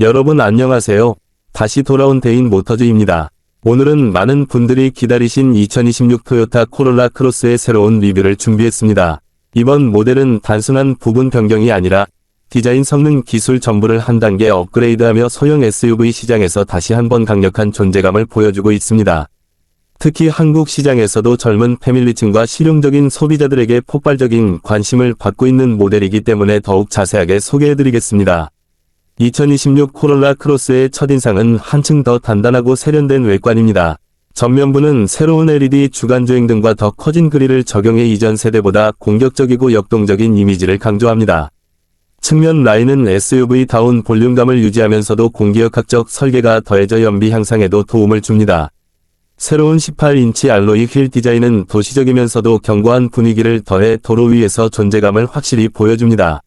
여러분 안녕하세요. 다시 돌아온 대인 모터즈입니다. 오늘은 많은 분들이 기다리신 2026 토요타 코롤라 크로스의 새로운 리뷰를 준비했습니다. 이번 모델은 단순한 부분 변경이 아니라 디자인 성능 기술 전부를 한 단계 업그레이드하며 소형 SUV 시장에서 다시 한번 강력한 존재감을 보여주고 있습니다. 특히 한국 시장에서도 젊은 패밀리층과 실용적인 소비자들에게 폭발적인 관심을 받고 있는 모델이기 때문에 더욱 자세하게 소개해드리겠습니다. 2026 코롤라 크로스의 첫인상은 한층 더 단단하고 세련된 외관입니다. 전면부는 새로운 LED 주간주행 등과 더 커진 그릴을 적용해 이전 세대보다 공격적이고 역동적인 이미지를 강조합니다. 측면 라인은 SUV다운 볼륨감을 유지하면서도 공기역학적 설계가 더해져 연비 향상에도 도움을 줍니다. 새로운 18인치 알로이 휠 디자인은 도시적이면서도 견고한 분위기를 더해 도로 위에서 존재감을 확실히 보여줍니다.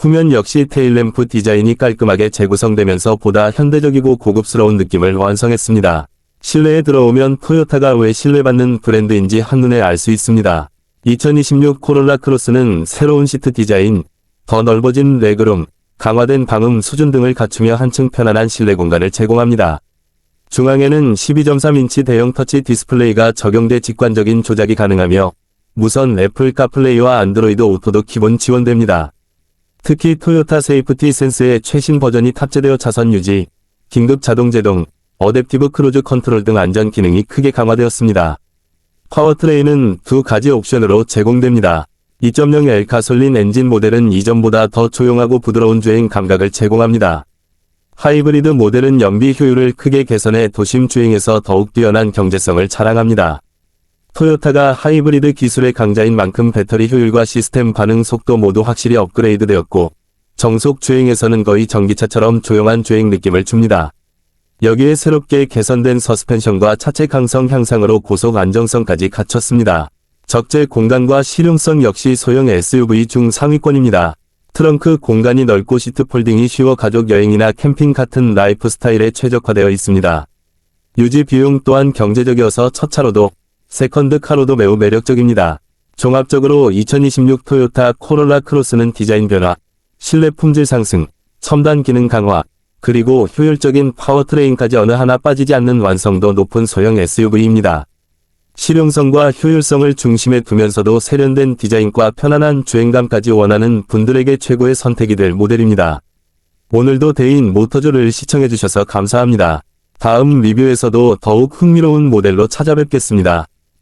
후면 역시 테일램프 디자인이 깔끔하게 재구성되면서 보다 현대적이고 고급스러운 느낌을 완성했습니다. 실내에 들어오면 토요타가 왜 신뢰받는 브랜드인지 한눈에 알 수 있습니다. 2026 코롤라 크로스는 새로운 시트 디자인, 더 넓어진 레그룸, 강화된 방음 수준 등을 갖추며 한층 편안한 실내 공간을 제공합니다. 중앙에는 12.3인치 대형 터치 디스플레이가 적용돼 직관적인 조작이 가능하며 무선 애플 카플레이와 안드로이드 오토도 기본 지원됩니다. 특히 토요타 세이프티 센스의 최신 버전이 탑재되어 차선 유지, 긴급 자동 제동, 어댑티브 크루즈 컨트롤 등 안전 기능이 크게 강화되었습니다. 파워트레인은 두 가지 옵션으로 제공됩니다. 2.0L 가솔린 엔진 모델은 이전보다 더 조용하고 부드러운 주행 감각을 제공합니다. 하이브리드 모델은 연비 효율을 크게 개선해 도심 주행에서 더욱 뛰어난 경제성을 자랑합니다. 토요타가 하이브리드 기술의 강자인 만큼 배터리 효율과 시스템 반응 속도 모두 확실히 업그레이드 되었고, 정속 주행에서는 거의 전기차처럼 조용한 주행 느낌을 줍니다. 여기에 새롭게 개선된 서스펜션과 차체 강성 향상으로 고속 안정성까지 갖췄습니다. 적재 공간과 실용성 역시 소형 SUV 중 상위권입니다. 트렁크 공간이 넓고 시트 폴딩이 쉬워 가족 여행이나 캠핑 같은 라이프 스타일에 최적화되어 있습니다. 유지 비용 또한 경제적이어서 첫 차로도 세컨드 카로도 매우 매력적입니다. 종합적으로 2026 토요타 코롤라 크로스는 디자인 변화, 실내 품질 상승, 첨단 기능 강화, 그리고 효율적인 파워트레인까지 어느 하나 빠지지 않는 완성도 높은 소형 SUV입니다. 실용성과 효율성을 중심에 두면서도 세련된 디자인과 편안한 주행감까지 원하는 분들에게 최고의 선택이 될 모델입니다. 오늘도 대인 모터즈를 시청해주셔서 감사합니다. 다음 리뷰에서도 더욱 흥미로운 모델로 찾아뵙겠습니다.